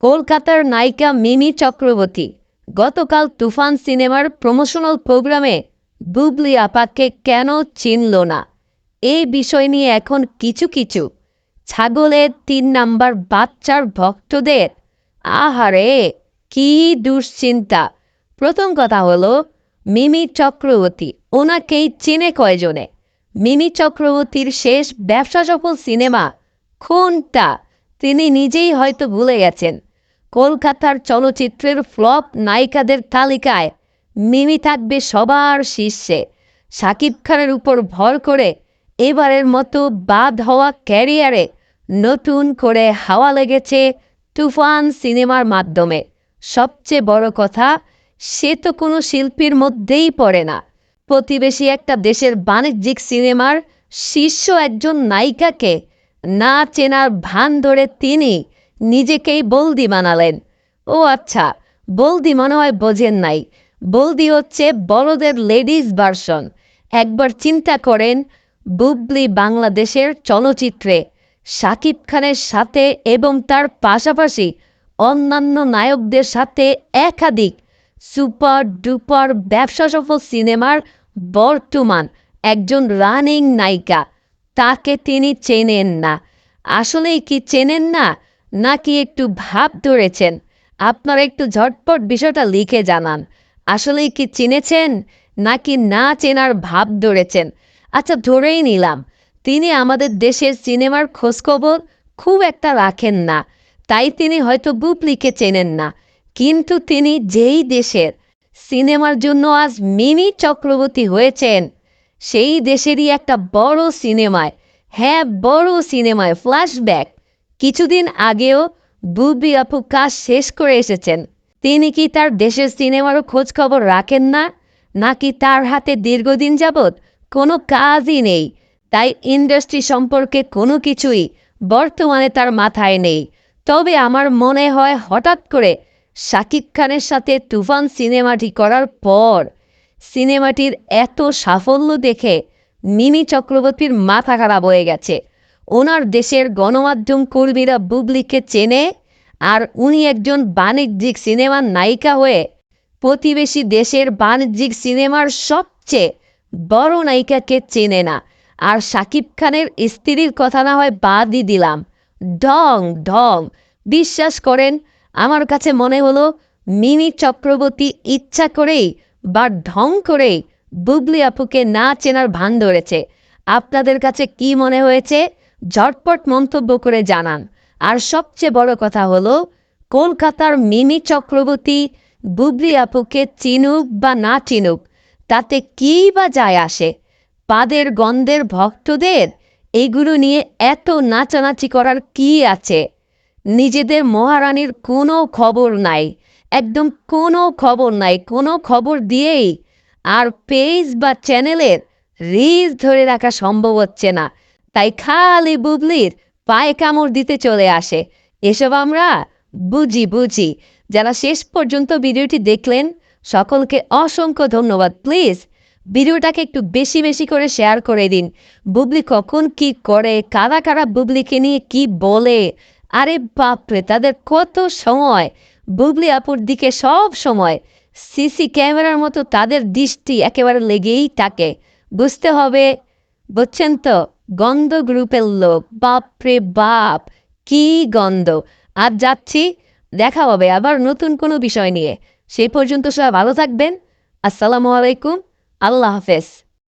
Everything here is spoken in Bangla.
কলকাতার নায়িকা মিমি চক্রবর্তী গতকাল তুফান সিনেমার প্রমোশনাল প্রোগ্রামে বুবলি আপাকে কেন চিনল না? এই বিষয় নিয়ে এখন কিছু কিছু। ছাগলের তিন নাম্বার বাচ্চার ভক্তদের, আহারে, কি দুশ্চিন্তা। প্রথম কথা হলো, মিমি চক্রবর্তী, ওনাকেই চিনে কয়জনে? মিমি চক্রবর্তীর শেষ ব্যবসা সফল সিনেমা কোনটা? তিনি নিজেই হয়তো ভুলে গেছেন। কলকাতার চলচ্চিত্রের ফ্লপ নায়িকাদের তালিকায় মিমি থাকবে সবার শীর্ষে। শাকিব খানের উপর ভর করে এবারের মতো বাদ হওয়া ক্যারিয়ারে নতুন করে হাওয়া লেগেছে তুফান সিনেমার মাধ্যমে। সবচেয়ে বড় কথা, সে তো কোনো শিল্পীর মধ্যেই পড়ে না। প্রতিবেশী একটা দেশের বাণিজ্যিক সিনেমার শীর্ষ একজন নায়িকাকে না চেনার ভান ধরে তিনি নিজেকেই বলদি বানালেন। ও আচ্ছা বলদি মনে হয় বোঝেন নাই। বলদি হচ্ছে বড়দের লেডিস ভার্সন। একবার চিন্তা করেন, বুবলি বাংলাদেশের চলচ্চিত্রে শাকিব খানের সাথে এবং তার পাশাপাশি অন্যান্য নায়কদের সাথে একাধিক সুপার ডুপার ব্যবসা সফল সিনেমার বর্তমান একজন রানিং নায়িকা। তাকে তিনি চেনেন না। আসলেই কি চেনেন না? নাকি একটু ভাব ধরেছেন? আপনারা একটু ঝটপট বিষয়টা লিখে জানান। আসলেই কি চিনেছেন? নাকি না চেনার ভাব ধরেছেন? আচ্ছা ধরেই নিলাম। তিনি আমাদের দেশের সিনেমার খোঁজখবর খুব একটা রাখেন না। তাই তিনি হয়তো বুবলিকে চেনেন না। কিন্তু তিনি যেই দেশের সিনেমার জন্য আজ মিমি চক্রবর্তী হয়েছেন, সেই দেশেরই একটা বড় সিনেমায় হ্যাঁ বড় সিনেমায়, ফ্ল্যাশব্যাক। কিছুদিন আগেও বুবি আপু কাজ শেষ করে এসেছেন। তিনি কি তার দেশের সিনেমারও খোঁজ খবর রাখেন না? নাকি তার হাতে দীর্ঘদিন যাবৎ কোনো কাজই নেই? তাই ইন্ডাস্ট্রি সম্পর্কে কোনো কিছুই বর্তমানে তার মাথায় নেই। তবে আমার মনে হয় হঠাৎ করে শাকিব খানের সাথে তুফান সিনেমাটি করার পর সিনেমাটির এত সাফল্য দেখে মিমি চক্রবর্তীর মাথা খারাপ হয়ে গেছে। ওনার দেশের গণমাধ্যম কর্মীরা বুবলিকে চেনে আর উনি একজন বাণিজ্যিক সিনেমার নায়িকা হয়ে প্রতিবেশী দেশের বাণিজ্যিক সিনেমার সবচেয়ে বড় নায়িকাকে চেনে না। আর সাকিব খানের স্ত্রীর কথা না হয় বাদই দিলাম। ঢং ঢং। বিশ্বাস করেন, আমার কাছে মনে হলো মিমি চক্রবর্তী ইচ্ছা করেই বা ঢং করেই বুবলি আপুকে না চেনার ভান ধরেছে। আপনাদের কাছে কি মনে হয়েছে? ঝটপট মন্তব্য করে জানান। আর সবচেয়ে বড় কথা হলো, কলকাতার মিমি চক্রবর্তী বুবলি আপুকে চিনুক বা না চিনুক, তাতে কী বা যায় আসে? পাদের গন্ধের ভক্তদের এগুলো নিয়ে এত নাচানাচি করার কি আছে? নিজেদের মহারানীর কোনো খবর নাই, একদম কোনো খবর নাই, কোনো খবর দিয়েই আর পেজ বা চ্যানেলের রিজ ধরে রাখা সম্ভব হচ্ছে না। তাই খালি বুবলির পায়ে কামড় দিতে চলে আসে। এসব আমরা বুঝি বুঝি। যারা শেষ পর্যন্ত ভিডিওটি দেখলেন, সকলকে অসংখ্য ধন্যবাদ। প্লিজ, ভিডিওটাকে একটু বেশি বেশি করে শেয়ার করে দিন। বুবলি কখন কি করে, কারা কারা বুবলিকে নিয়ে কি বলে? আরে বাপরে, তাদের কত সময়? বুবলি আপুর দিকে সব সময় সিসি ক্যামেরার মতো তাদের দৃষ্টি একেবারে লেগেই থাকে। বুঝতে হবে, বুঝছেন তো? গন্ধ গ্রুপের লোক। বাপরে বাপ, কি গন্ধ। আর যাচ্ছি, দেখা হবে, আবার নতুন কোনো বিষয় নিয়ে। সে পর্যন্ত সবাই ভালো থাকবেন। আসসালামু আলাইকুম। আল্লাহ হাফেজ।